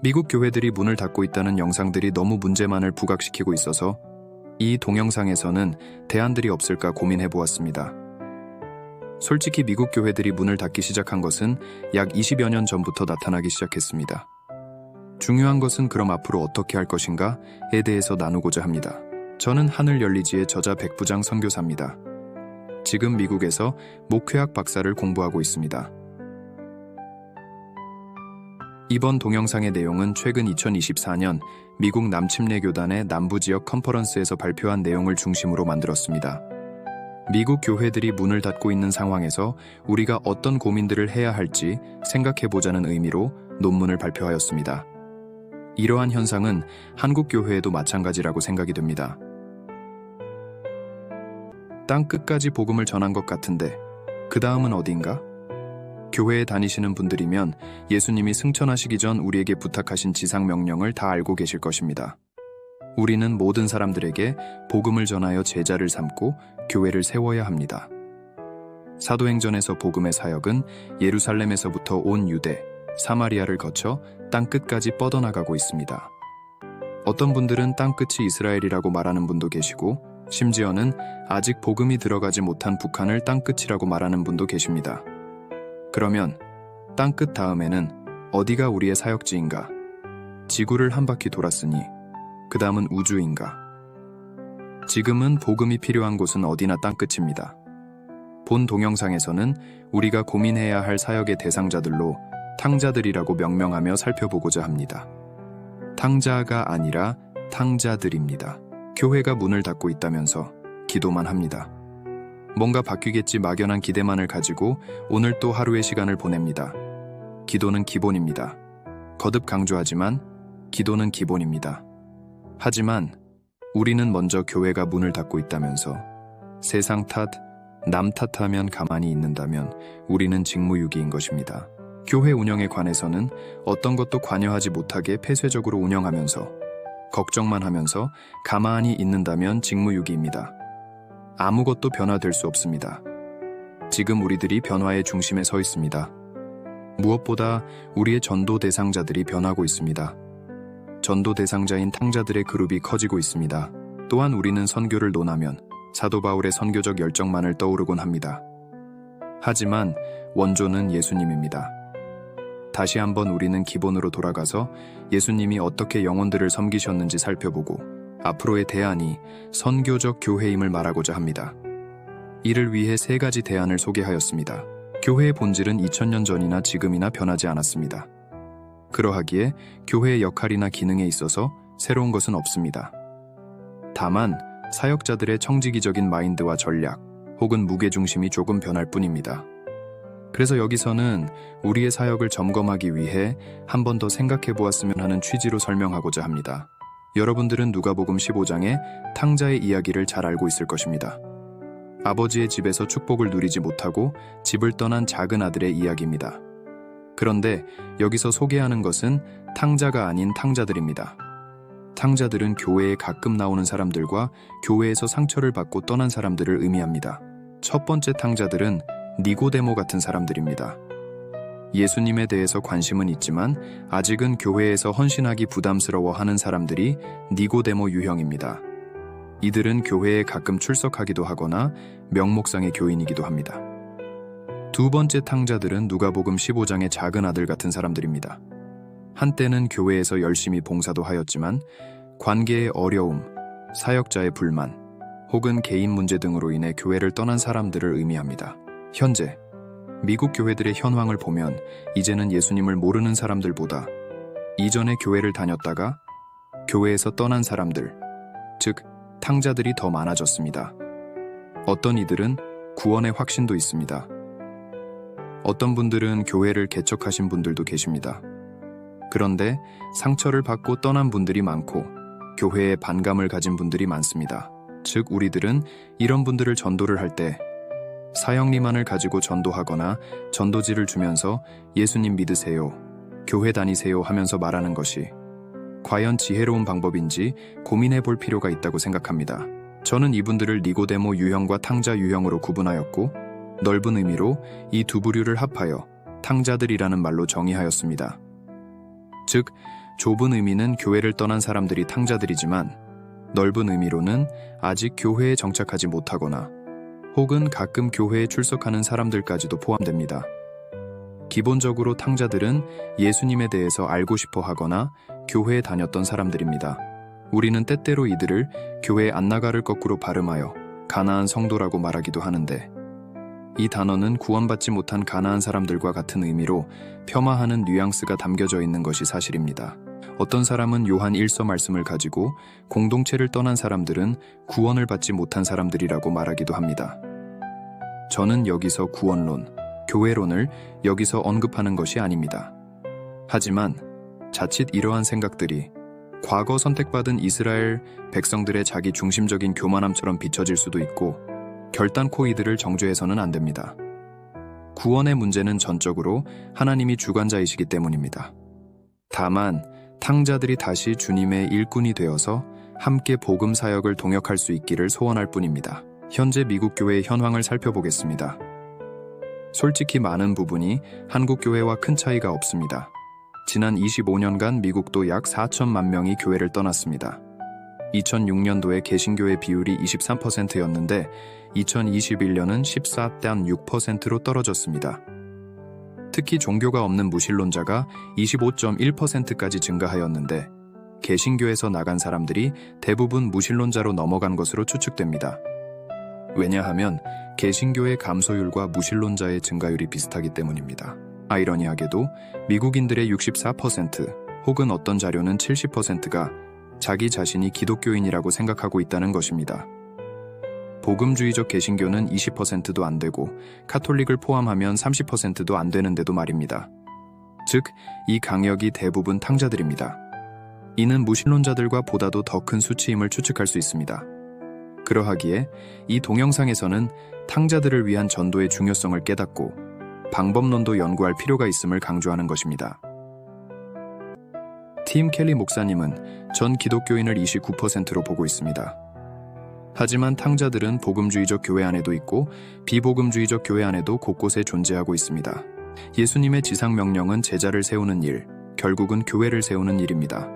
미국 교회들이 문을 닫고 있다는 영상들이 너무 문제만을 부각시키고 있어서 이 동영상에서는 대안들이 없을까 고민해 보았습니다. 솔직히 미국 교회들이 문을 닫기 시작한 것은 약 20여 년 전부터 나타나기 시작했습니다. 중요한 것은 그럼 앞으로 어떻게 할 것인가에 대해서 나누고자 합니다. 저는 하늘 열리지의 저자 백부장 선교사입니다. 지금 미국에서 목회학 박사를 공부하고 있습니다. 이번 동영상의 내용은 최근 2024년 미국 남침례 교단의 남부 지역 컨퍼런스에서 발표한 내용을 중심으로 만들었습니다. 미국 교회들이 문을 닫고 있는 상황에서 우리가 어떤 고민들을 해야 할지 생각해 보자는 의미로 논문을 발표하였습니다. 이러한 현상은 한국 교회에도 마찬가지라고 생각이 됩니다. 땅 끝까지 복음을 전한 것 같은데 그 다음은 어딘가? 교회에 다니시는 분들이면 예수님이 승천하시기 전 우리에게 부탁하신 지상 명령을 다 알고 계실 것입니다. 우리는 모든 사람들에게 복음을 전하여 제자를 삼고 교회를 세워야 합니다. 사도행전에서 복음의 사역은 예루살렘에서부터 온 유대, 사마리아를 거쳐 땅 끝까지 뻗어나가고 있습니다. 어떤 분들은 땅 끝이 이스라엘이라고 말하는 분도 계시고, 심지어는 아직 복음이 들어가지 못한 북한을 땅 끝이라고 말하는 분도 계십니다. 그러면 땅끝 다음에는 어디가 우리의 사역지인가? 지구를 한 바퀴 돌았으니 그 다음은 우주인가? 지금은 복음이 필요한 곳은 어디나 땅 끝입니다. 본 동영상에서는 우리가 고민해야 할 사역의 대상자들로 탕자들이라고 명명하며 살펴보고자 합니다. 탕자가 아니라 탕자들입니다. 교회가 문을 닫고 있다면서 기도만 합니다. 뭔가 바뀌겠지 막연한 기대만을 가지고 오늘 또 하루의 시간을 보냅니다. 기도는 기본입니다. 거듭 강조하지만 기도는 기본입니다. 하지만 우리는 먼저 교회가 문을 닫고 있다면서 세상 탓, 남 탓하면 가만히 있는다면 우리는 직무유기인 것입니다. 교회 운영에 관해서는 어떤 것도 관여하지 못하게 폐쇄적으로 운영하면서 걱정만 하면서 가만히 있는다면 직무유기입니다. 아무것도 변화될 수 없습니다. 지금 우리들이 변화의 중심에 서 있습니다. 무엇보다 우리의 전도 대상자들이 변하고 있습니다. 전도 대상자인 탕자들의 그룹이 커지고 있습니다. 또한 우리는 선교를 논하면 사도 바울의 선교적 열정만을 떠오르곤 합니다. 하지만 원조는 예수님입니다. 다시 한번 우리는 기본으로 돌아가서 예수님이 어떻게 영혼들을 섬기셨는지 살펴보고 앞으로의 대안이 선교적 교회임을 말하고자 합니다. 이를 위해 세 가지 대안을 소개하였습니다. 교회의 본질은 2000년 전이나 지금이나 변하지 않았습니다. 그러하기에 교회의 역할이나 기능에 있어서 새로운 것은 없습니다. 다만 사역자들의 청지기적인 마인드와 전략 혹은 무게중심이 조금 변할 뿐입니다. 그래서 여기서는 우리의 사역을 점검하기 위해 한 번 더 생각해 보았으면 하는 취지로 설명하고자 합니다. 여러분들은 누가복음 15장의 탕자의 이야기를 잘 알고 있을 것입니다. 아버지의 집에서 축복을 누리지 못하고 집을 떠난 작은 아들의 이야기입니다. 그런데 여기서 소개하는 것은 탕자가 아닌 탕자들입니다. 탕자들은 교회에 가끔 나오는 사람들과 교회에서 상처를 받고 떠난 사람들을 의미합니다. 첫 번째 탕자들은 니고데모 같은 사람들입니다. 예수님에 대해서 관심은 있지만 아직은 교회에서 헌신하기 부담스러워 하는 사람들이 니고데모 유형입니다. 이들은 교회에 가끔 출석하기도 하거나 명목상의 교인이기도 합니다. 두 번째 탕자들은 누가복음 15장의 작은 아들 같은 사람들입니다. 한때는 교회에서 열심히 봉사도 하였지만 관계의 어려움, 사역자의 불만, 혹은 개인 문제 등으로 인해 교회를 떠난 사람들을 의미합니다. 현재 미국 교회들의 현황을 보면 이제는 예수님을 모르는 사람들보다 이전에 교회를 다녔다가 교회에서 떠난 사람들, 즉 탕자들이 더 많아졌습니다. 어떤 이들은 구원의 확신도 있습니다. 어떤 분들은 교회를 개척하신 분들도 계십니다. 그런데 상처를 받고 떠난 분들이 많고 교회에 반감을 가진 분들이 많습니다. 즉, 우리들은 이런 분들을 전도를 할때 사형리만을 가지고 전도하거나 전도지를 주면서 예수님 믿으세요, 교회 다니세요 하면서 말하는 것이 과연 지혜로운 방법인지 고민해 볼 필요가 있다고 생각합니다. 저는 이분들을 니고데모 유형과 탕자 유형으로 구분하였고 넓은 의미로 이 두 부류를 합하여 탕자들이라는 말로 정의하였습니다. 즉, 좁은 의미는 교회를 떠난 사람들이 탕자들이지만 넓은 의미로는 아직 교회에 정착하지 못하거나 혹은 가끔 교회에 출석하는 사람들까지도 포함됩니다. 기본적으로 탕자들은 예수님에 대해서 알고 싶어 하거나 교회에 다녔던 사람들입니다. 우리는 때때로 이들을 교회 안 나가를 거꾸로 발음하여 가나안 성도라고 말하기도 하는데 이 단어는 구원받지 못한 가나안 사람들과 같은 의미로 폄하하는 뉘앙스가 담겨져 있는 것이 사실입니다. 어떤 사람은 요한 1서 말씀을 가지고 공동체를 떠난 사람들은 구원을 받지 못한 사람들이라고 말하기도 합니다. 저는 여기서 구원론, 교회론을 여기서 언급하는 것이 아닙니다. 하지만 자칫 이러한 생각들이 과거 선택받은 이스라엘 백성들의 자기 중심적인 교만함처럼 비춰질 수도 있고 결단코 이들을 정죄해서는 안 됩니다. 구원의 문제는 전적으로 하나님이 주관자이시기 때문입니다. 다만 탕자들이 다시 주님의 일꾼이 되어서 함께 복음 사역을 동역할 수 있기를 소원할 뿐입니다. 현재 미국 교회의 현황을 살펴보겠습니다. 솔직히 많은 부분이 한국 교회와 큰 차이가 없습니다. 지난 25년간 미국도 약 4천만 명이 교회를 떠났습니다. 2006년도에 개신교의 비율이 23%였는데 2021년은 14.6%로 떨어졌습니다. 특히 종교가 없는 무신론자가 25.1%까지 증가하였는데 개신교에서 나간 사람들이 대부분 무신론자로 넘어간 것으로 추측됩니다. 왜냐하면 개신교의 감소율과 무신론자의 증가율이 비슷하기 때문입니다. 아이러니하게도 미국인들의 64% 혹은 어떤 자료는 70%가 자기 자신이 기독교인이라고 생각하고 있다는 것입니다. 복음주의적 개신교는 20%도 안 되고 카톨릭을 포함하면 30%도 안 되는데도 말입니다. 즉, 이 강역이 대부분 탕자들입니다. 이는 무신론자들과 보다도 더 큰 수치임을 추측할 수 있습니다. 그러하기에 이 동영상에서는 탕자들을 위한 전도의 중요성을 깨닫고 방법론도 연구할 필요가 있음을 강조하는 것입니다. 팀 켈리 목사님은 전 기독교인을 29%로 보고 있습니다. 하지만 탕자들은 복음주의적 교회 안에도 있고 비복음주의적 교회 안에도 곳곳에 존재하고 있습니다. 예수님의 지상 명령은 제자를 세우는 일, 결국은 교회를 세우는 일입니다.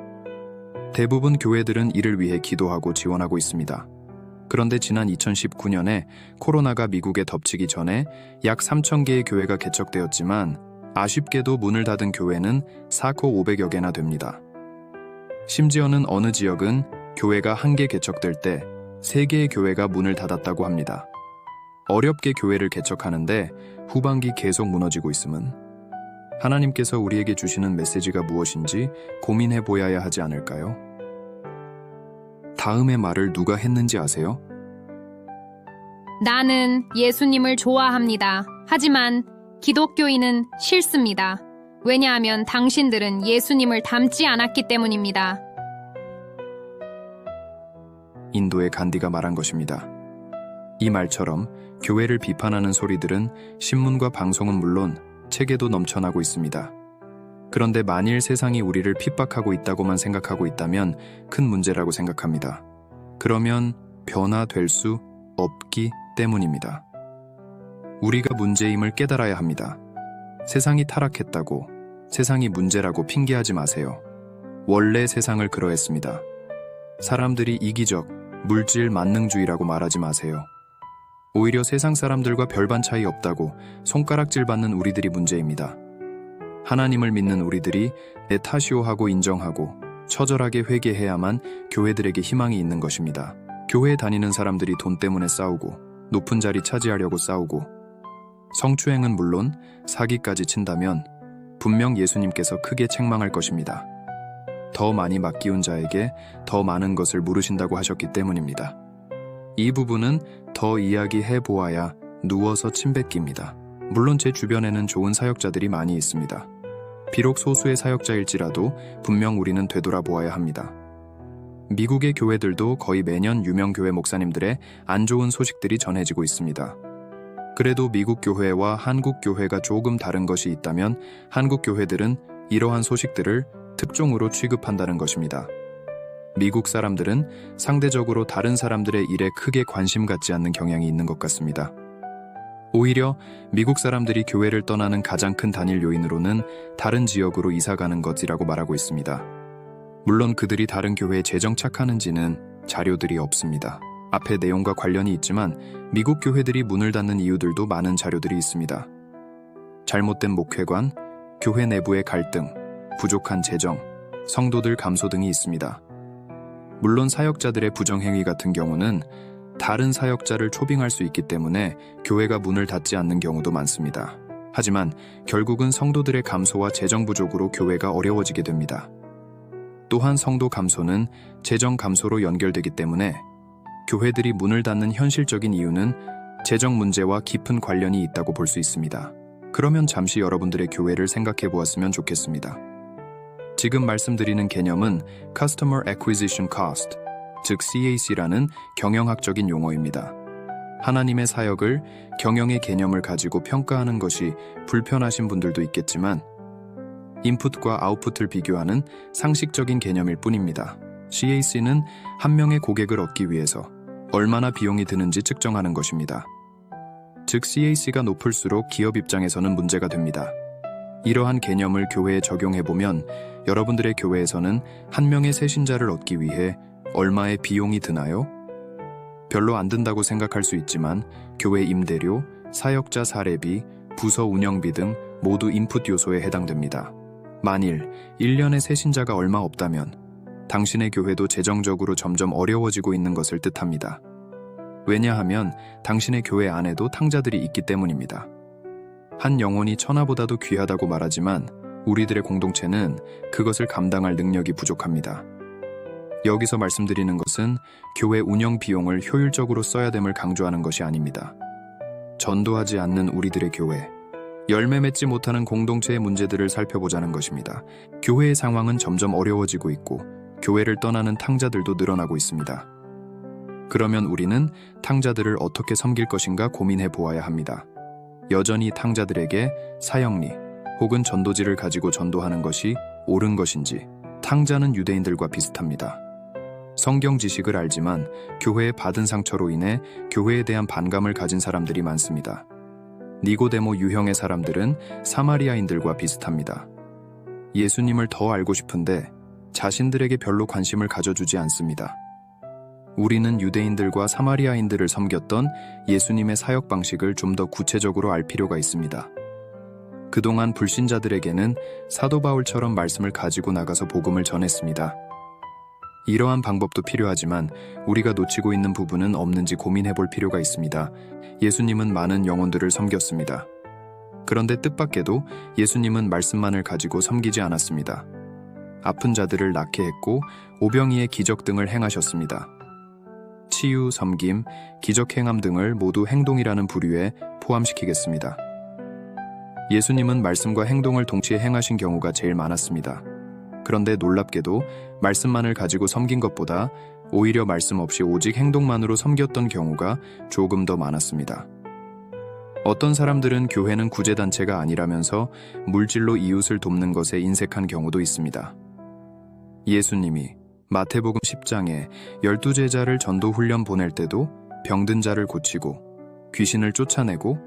대부분 교회들은 이를 위해 기도하고 지원하고 있습니다. 그런데 지난 2019년에 코로나가 미국에 덮치기 전에 약 3,000개의 교회가 개척되었지만 아쉽게도 문을 닫은 교회는 4코 500여 개나 됩니다. 심지어는 어느 지역은 교회가 한 개 개척될 때세 개의 교회가 문을 닫았다고 합니다. 어렵게 교회를 개척하는데 후반기 계속 무너지고 있음은 하나님께서 우리에게 주시는 메시지가 무엇인지 고민해 보아야 하지 않을까요? 다음의 말을 누가 했는지 아세요? 나는 예수님을 좋아합니다. 하지만 기독교인은 싫습니다. 왜냐하면 당신들은 예수님을 닮지 않았기 때문입니다. 인도의 간디가 말한 것입니다. 이 말처럼 교회를 비판하는 소리들은 신문과 방송은 물론 책에도 넘쳐나고 있습니다. 그런데 만일 세상이 우리를 핍박하고 있다고만 생각하고 있다면 큰 문제라고 생각합니다. 그러면 변화될 수 없기 때문입니다. 우리가 문제임을 깨달아야 합니다. 세상이 타락했다고, 세상이 문제라고 핑계하지 마세요. 원래 세상을 그러했습니다. 사람들이 이기적, 물질 만능주의라고 말하지 마세요. 오히려 세상 사람들과 별반 차이 없다고 손가락질 받는 우리들이 문제입니다. 하나님을 믿는 우리들이 내 탓이오 하고 인정하고 처절하게 회개해야만 교회들에게 희망이 있는 것입니다. 교회에 다니는 사람들이 돈 때문에 싸우고 높은 자리 차지하려고 싸우고 성추행은 물론 사기까지 친다면 분명 예수님께서 크게 책망할 것입니다. 더 많이 맡기운 자에게 더 많은 것을 물으신다고 하셨기 때문입니다. 이 부분은 더 이야기해 보아야 누워서 침 뱉깁니다. 물론 제 주변에는 좋은 사역자들이 많이 있습니다. 비록 소수의 사역자일지라도 분명 우리는 되돌아보아야 합니다. 미국의 교회들도 거의 매년 유명 교회 목사님들의 안 좋은 소식들이 전해지고 있습니다. 그래도 미국 교회와 한국 교회가 조금 다른 것이 있다면 한국 교회들은 이러한 소식들을 특종으로 취급한다는 것입니다. 미국 사람들은 상대적으로 다른 사람들의 일에 크게 관심 갖지 않는 경향이 있는 것 같습니다. 오히려 미국 사람들이 교회를 떠나는 가장 큰 단일 요인으로는 다른 지역으로 이사 가는 것이라고 말하고 있습니다. 물론 그들이 다른 교회에 재정착하는지는 자료들이 없습니다. 앞의 내용과 관련이 있지만 미국 교회들이 문을 닫는 이유들도 많은 자료들이 있습니다. 잘못된 목회관, 교회 내부의 갈등, 부족한 재정, 성도들 감소 등이 있습니다. 물론 사역자들의 부정행위 같은 경우는 다른 사역자를 초빙할 수 있기 때문에 교회가 문을 닫지 않는 경우도 많습니다. 하지만 결국은 성도들의 감소와 재정 부족으로 교회가 어려워지게 됩니다. 또한 성도 감소는 재정 감소로 연결되기 때문에 교회들이 문을 닫는 현실적인 이유는 재정 문제와 깊은 관련이 있다고 볼 수 있습니다. 그러면 잠시 여러분들의 교회를 생각해 보았으면 좋겠습니다. 지금 말씀드리는 개념은 Customer Acquisition Cost, 즉 CAC라는 경영학적인 용어입니다. 하나님의 사역을 경영의 개념을 가지고 평가하는 것이 불편하신 분들도 있겠지만 인풋과 아웃풋을 비교하는 상식적인 개념일 뿐입니다. CAC는 한 명의 고객을 얻기 위해서 얼마나 비용이 드는지 측정하는 것입니다. 즉 CAC가 높을수록 기업 입장에서는 문제가 됩니다. 이러한 개념을 교회에 적용해 보면 여러분들의 교회에서는 한 명의 새신자를 얻기 위해 얼마의 비용이 드나요? 별로 안 든다고 생각할 수 있지만 교회 임대료, 사역자 사례비, 부서 운영비 등 모두 인풋 요소에 해당됩니다. 만일 1년에 새 신자가 얼마 없다면 당신의 교회도 재정적으로 점점 어려워지고 있는 것을 뜻합니다. 왜냐하면 당신의 교회 안에도 탕자들이 있기 때문입니다. 한 영혼이 천하보다도 귀하다고 말하지만 우리들의 공동체는 그것을 감당할 능력이 부족합니다. 여기서 말씀드리는 것은 교회 운영 비용을 효율적으로 써야 됨을 강조하는 것이 아닙니다. 전도하지 않는 우리들의 교회, 열매 맺지 못하는 공동체의 문제들을 살펴보자는 것입니다. 교회의 상황은 점점 어려워지고 있고 교회를 떠나는 탕자들도 늘어나고 있습니다. 그러면 우리는 탕자들을 어떻게 섬길 것인가 고민해 보아야 합니다. 여전히 탕자들에게 사형리 혹은 전도지를 가지고 전도하는 것이 옳은 것인지 탕자는 유대인들과 비슷합니다. 성경 지식을 알지만 교회에 받은 상처로 인해 교회에 대한 반감을 가진 사람들이 많습니다. 니고데모 유형의 사람들은 사마리아인들과 비슷합니다. 예수님을 더 알고 싶은데 자신들에게 별로 관심을 가져주지 않습니다. 우리는 유대인들과 사마리아인들을 섬겼던 예수님의 사역 방식을 좀 더 구체적으로 알 필요가 있습니다. 그동안 불신자들에게는 사도 바울처럼 말씀을 가지고 나가서 복음을 전했습니다. 이러한 방법도 필요하지만 우리가 놓치고 있는 부분은 없는지 고민해 볼 필요가 있습니다. 예수님은 많은 영혼들을 섬겼습니다. 그런데 뜻밖에도 예수님은 말씀만을 가지고 섬기지 않았습니다. 아픈 자들을 낫게 했고 오병이의 기적 등을 행하셨습니다. 치유, 섬김, 기적 행함 등을 모두 행동이라는 부류에 포함시키겠습니다. 예수님은 말씀과 행동을 동시에 행하신 경우가 제일 많았습니다. 그런데 놀랍게도 말씀만을 가지고 섬긴 것보다 오히려 말씀 없이 오직 행동만으로 섬겼던 경우가 조금 더 많았습니다. 어떤 사람들은 교회는 구제단체가 아니라면서 물질로 이웃을 돕는 것에 인색한 경우도 있습니다. 예수님이 마태복음 10장에 열두 제자를 전도 훈련 보낼 때도 병든 자를 고치고 귀신을 쫓아내고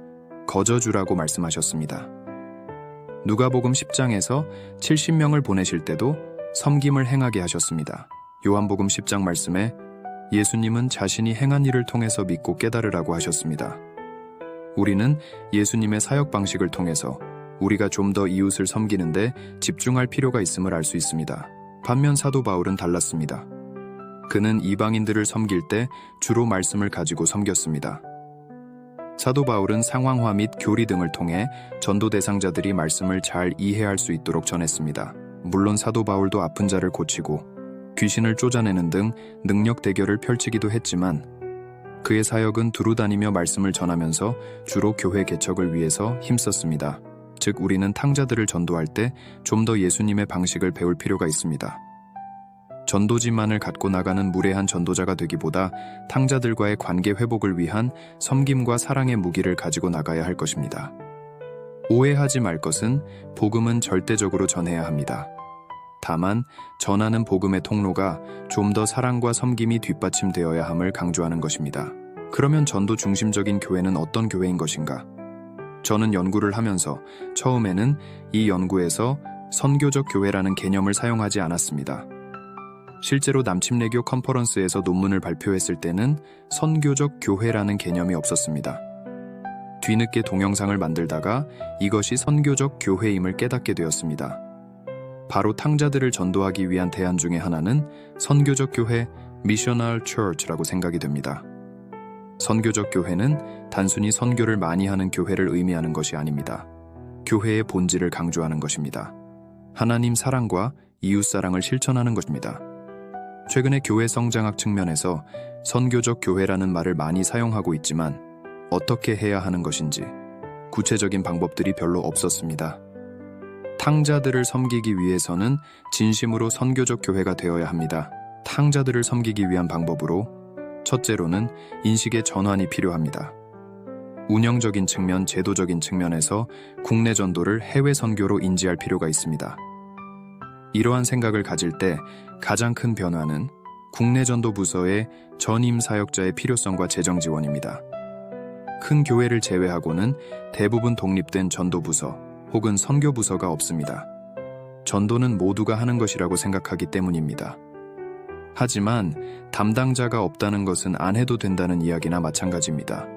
거저 주라고 말씀하셨습니다. 누가복음 10장에서 70명을 보내실 때도 섬김을 행하게 하셨습니다. 요한복음 10장 말씀에 예수님은 자신이 행한 일을 통해서 믿고 깨달으라고 하셨습니다. 우리는 예수님의 사역 방식을 통해서 우리가 좀 더 이웃을 섬기는데 집중할 필요가 있음을 알 수 있습니다. 반면 사도 바울은 달랐습니다. 그는 이방인들을 섬길 때 주로 말씀을 가지고 섬겼습니다. 사도 바울은 상황화 및 교리 등을 통해 전도 대상자들이 말씀을 잘 이해할 수 있도록 전했습니다. 물론 사도 바울도 아픈 자를 고치고 귀신을 쫓아내는 등 능력 대결을 펼치기도 했지만 그의 사역은 두루 다니며 말씀을 전하면서 주로 교회 개척을 위해서 힘썼습니다. 즉 우리는 탕자들을 전도할 때 좀 더 예수님의 방식을 배울 필요가 있습니다. 전도지만을 갖고 나가는 무례한 전도자가 되기보다 탕자들과의 관계 회복을 위한 섬김과 사랑의 무기를 가지고 나가야 할 것입니다. 오해하지 말 것은 복음은 절대적으로 전해야 합니다. 다만 전하는 복음의 통로가 좀 더 사랑과 섬김이 뒷받침되어야 함을 강조하는 것입니다. 그러면 전도 중심적인 교회는 어떤 교회인 것인가? 저는 연구를 하면서 처음에는 이 연구에서 선교적 교회라는 개념을 사용하지 않았습니다. 실제로 남침례교 컨퍼런스에서 논문을 발표했을 때는 선교적 교회라는 개념이 없었습니다. 뒤늦게 동영상을 만들다가 이것이 선교적 교회임을 깨닫게 되었습니다. 바로 탕자들을 전도하기 위한 대안 중에 하나는 선교적 교회 미셔널 처치라고 생각이 됩니다. 선교적 교회는 단순히 선교를 많이 하는 교회를 의미하는 것이 아닙니다. 교회의 본질을 강조하는 것입니다. 하나님 사랑과 이웃 사랑을 실천하는 것입니다. 최근에 교회 성장학 측면에서 선교적 교회라는 말을 많이 사용하고 있지만 어떻게 해야 하는 것인지 구체적인 방법들이 별로 없었습니다. 탕자들을 섬기기 위해서는 진심으로 선교적 교회가 되어야 합니다. 탕자들을 섬기기 위한 방법으로 첫째로는 인식의 전환이 필요합니다. 운영적인 측면, 제도적인 측면에서 국내 전도를 해외 선교로 인지할 필요가 있습니다. 이러한 생각을 가질 때 가장 큰 변화는 국내 전도 부서의 전임 사역자의 필요성과 재정 지원입니다. 큰 교회를 제외하고는 대부분 독립된 전도 부서 혹은 선교 부서가 없습니다. 전도는 모두가 하는 것이라고 생각하기 때문입니다. 하지만 담당자가 없다는 것은 안 해도 된다는 이야기나 마찬가지입니다.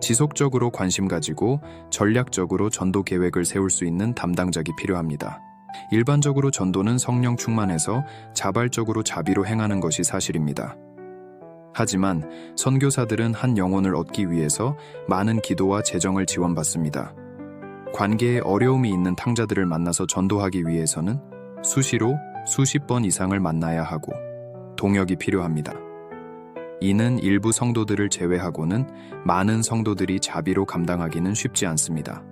지속적으로 관심 가지고 전략적으로 전도 계획을 세울 수 있는 담당자가 필요합니다. 일반적으로 전도는 성령 충만해서 자발적으로 자비로 행하는 것이 사실입니다. 하지만 선교사들은 한 영혼을 얻기 위해서 많은 기도와 재정을 지원받습니다. 관계에 어려움이 있는 탕자들을 만나서 전도하기 위해서는 수시로 수십 번 이상을 만나야 하고 동역이 필요합니다. 이는 일부 성도들을 제외하고는 많은 성도들이 자비로 감당하기는 쉽지 않습니다.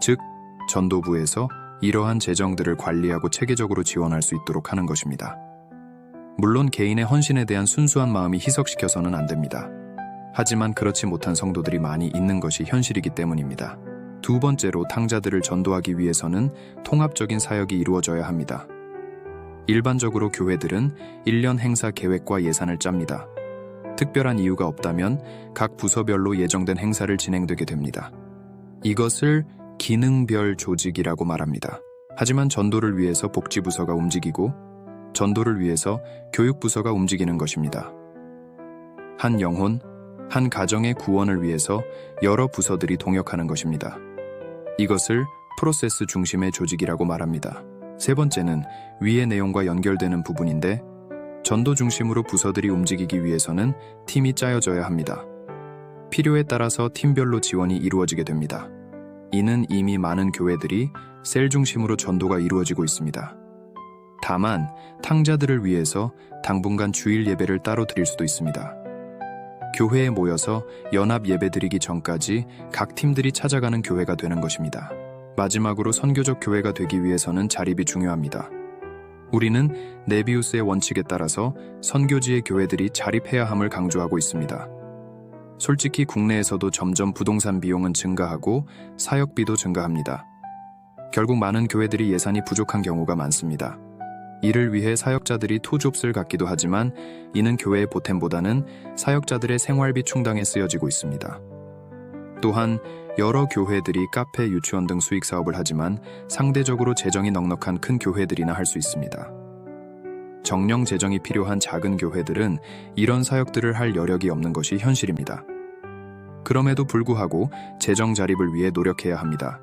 즉, 전도부에서 이러한 재정들을 관리하고 체계적으로 지원할 수 있도록 하는 것입니다. 물론 개인의 헌신에 대한 순수한 마음이 희석시켜서는 안 됩니다. 하지만 그렇지 못한 성도들이 많이 있는 것이 현실이기 때문입니다. 두 번째로 탕자들을 전도하기 위해서는 통합적인 사역이 이루어져야 합니다. 일반적으로 교회들은 1년 행사 계획과 예산을 짭니다. 특별한 이유가 없다면 각 부서별로 예정된 행사를 진행되게 됩니다. 이것을 기능별 조직이라고 말합니다. 하지만 전도를 위해서 복지부서가 움직이고 전도를 위해서 교육부서가 움직이는 것입니다. 한 영혼, 한 가정의 구원을 위해서 여러 부서들이 동역하는 것입니다. 이것을 프로세스 중심의 조직이라고 말합니다. 세 번째는 위의 내용과 연결되는 부분인데 전도 중심으로 부서들이 움직이기 위해서는 팀이 짜여져야 합니다. 필요에 따라서 팀별로 지원이 이루어지게 됩니다. 이는 이미 많은 교회들이 셀 중심으로 전도가 이루어지고 있습니다. 다만 탕자들을 위해서 당분간 주일 예배를 따로 드릴 수도 있습니다. 교회에 모여서 연합 예배 드리기 전까지 각 팀들이 찾아가는 교회가 되는 것입니다. 마지막으로 선교적 교회가 되기 위해서는 자립이 중요합니다. 우리는 네비우스의 원칙에 따라서 선교지의 교회들이 자립해야 함을 강조하고 있습니다. 솔직히 국내에서도 점점 부동산 비용은 증가하고 사역비도 증가합니다. 결국 많은 교회들이 예산이 부족한 경우가 많습니다. 이를 위해 사역자들이 투좁스를 갖기도 하지만 이는 교회의 보탬보다는 사역자들의 생활비 충당에 쓰여지고 있습니다. 또한 여러 교회들이 카페, 유치원 등 수익 사업을 하지만 상대적으로 재정이 넉넉한 큰 교회들이나 할 수 있습니다. 정령 재정이 필요한 작은 교회들은 이런 사역들을 할 여력이 없는 것이 현실입니다. 그럼에도 불구하고 재정 자립을 위해 노력해야 합니다.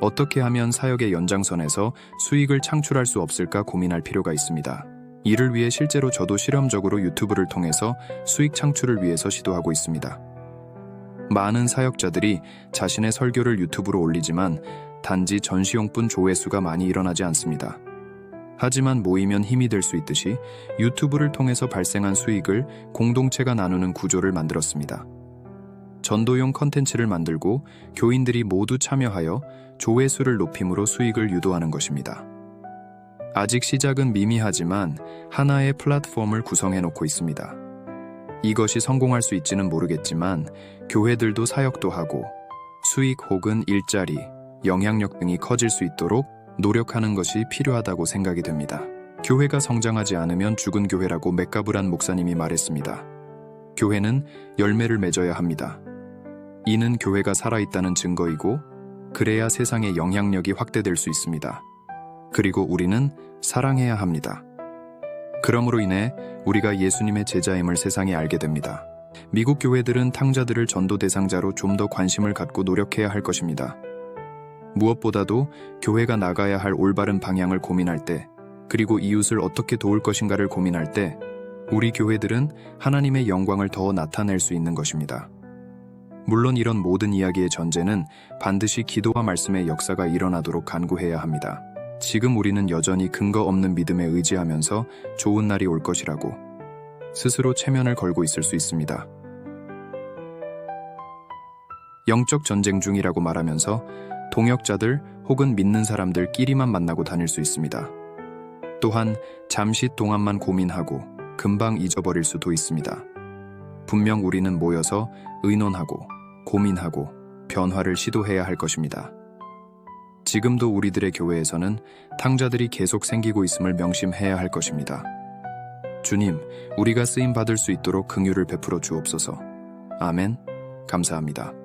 어떻게 하면 사역의 연장선에서 수익을 창출할 수 없을까 고민할 필요가 있습니다. 이를 위해 실제로 저도 실험적으로 유튜브를 통해서 수익 창출을 위해서 시도하고 있습니다. 많은 사역자들이 자신의 설교를 유튜브로 올리지만 단지 전시용뿐 조회수가 많이 일어나지 않습니다. 하지만 모이면 힘이 될 수 있듯이 유튜브를 통해서 발생한 수익을 공동체가 나누는 구조를 만들었습니다. 전도용 컨텐츠를 만들고 교인들이 모두 참여하여 조회수를 높임으로 수익을 유도하는 것입니다. 아직 시작은 미미하지만 하나의 플랫폼을 구성해 놓고 있습니다. 이것이 성공할 수 있지는 모르겠지만 교회들도 사역도 하고 수익 혹은 일자리, 영향력 등이 커질 수 있도록 노력하는 것이 필요하다고 생각이 됩니다. 교회가 성장하지 않으면 죽은 교회라고 맥가브란 목사님이 말했습니다. 교회는 열매를 맺어야 합니다. 이는 교회가 살아있다는 증거이고, 그래야 세상의 영향력이 확대될 수 있습니다. 그리고 우리는 사랑해야 합니다. 그러므로 인해 우리가 예수님의 제자임을 세상에 알게 됩니다. 미국 교회들은 탕자들을 전도 대상자로 좀 더 관심을 갖고 노력해야 할 것입니다. 무엇보다도 교회가 나가야 할 올바른 방향을 고민할 때, 그리고 이웃을 어떻게 도울 것인가를 고민할 때, 우리 교회들은 하나님의 영광을 더 나타낼 수 있는 것입니다. 물론 이런 모든 이야기의 전제는 반드시 기도와 말씀의 역사가 일어나도록 간구해야 합니다. 지금 우리는 여전히 근거 없는 믿음에 의지하면서 좋은 날이 올 것이라고 스스로 체면을 걸고 있을 수 있습니다. 영적 전쟁 중이라고 말하면서 동역자들 혹은 믿는 사람들끼리만 만나고 다닐 수 있습니다. 또한 잠시 동안만 고민하고 금방 잊어버릴 수도 있습니다. 분명 우리는 모여서 의논하고 고민하고 변화를 시도해야 할 것입니다. 지금도 우리들의 교회에서는 탕자들이 계속 생기고 있음을 명심해야 할 것입니다. 주님, 우리가 쓰임 받을 수 있도록 긍휼을 베풀어 주옵소서. 아멘. 감사합니다.